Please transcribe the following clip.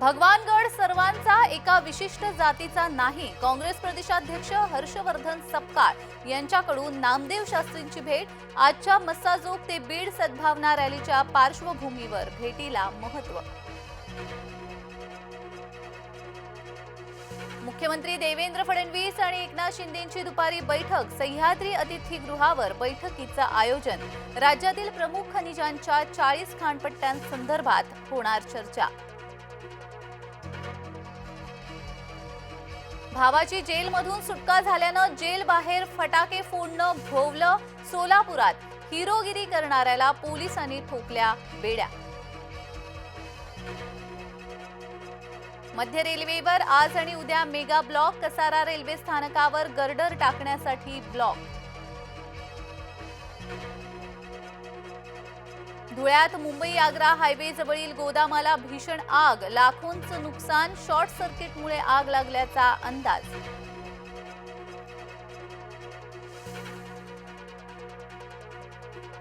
भगवानगड सर्वांचा एका विशिष्ट जातीचा नाही. काँग्रेस प्रदेशाध्यक्ष हर्षवर्धन सपकाळ यांच्याकडून नामदेव शास्त्रींची भेट. आजच्या मस्साजोग ते बीड सद्भावना रॅलीच्या पार्श्वभूमीवर भेटीला महत्त्व. मुख्यमंत्री देवेंद्र फडणवीस आणि एकनाथ शिंदेची दुपारी बैठक. सह्याद्री अतिथीगृहावर बैठकीचं आयोजन. राज्यातील प्रमुख खनिजांच्या चाळीस खाणपट्ट्यांसंदर्भात होणार चर्चा. भावाची जेलमधून सुटका झाल्यानं जेल बाहेर फटाके फोडणं भोवलं सोलापुरात हिरोगिरी करणाऱ्याला पोलिसांनी ठोकल्या बेड्या. मध्य रेल्वेवर आज आणि उद्या मेगा ब्लॉक कसारा रेल्वे स्थानकावर गर्डर टाकण्यासाठी ब्लॉक. धुळ्यात मुंबई आग्रा हायवे जवळील गोदामाला भीषण आग लाखोंचं नुकसान शॉर्ट सर्किटमुळे आग लागल्याचा अंदाज.